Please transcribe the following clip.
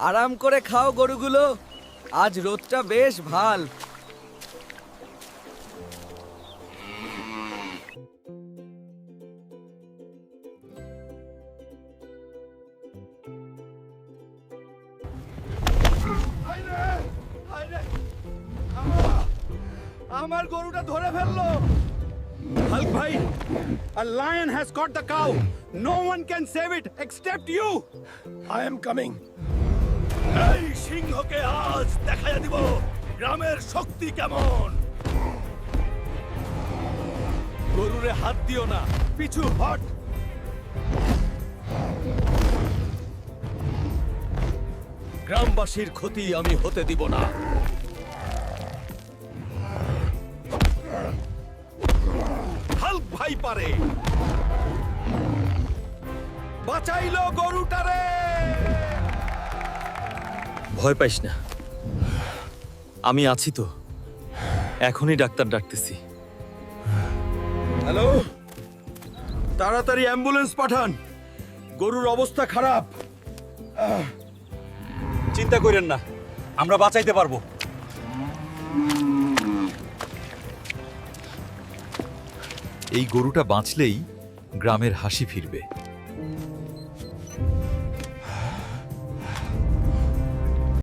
আরাম করে খাও গরুগুলো। আজ রোদটা বেশ ভালো। আমার গরুটা ধরে ফেলল। হালক ভাই a lion has caught the cow no one can save it except you I am coming এই সিংহকে আজ দেখাইয়া দিব গ্রামের শক্তি কেমন। গরুরে হাত দিও না, পিছু হট। গ্রামবাসীর ক্ষতি আমি হতে দিব না। হাল্ক ভাই পারে। বাঁচাইলো গরুটারে। ভয় পাইস না। আমি আছি তো। এখনই ডাক্তার ডাকতেছি। হ্যালো? তাড়াতাড়ি অ্যাম্বুলেন্স পাঠান। গরুর অবস্থা খারাপ। চিন্তা করেন না আমরা বাঁচাইতে পারব। এই গরুটা বাঁচলেই গ্রামের হাসি ফিরবে।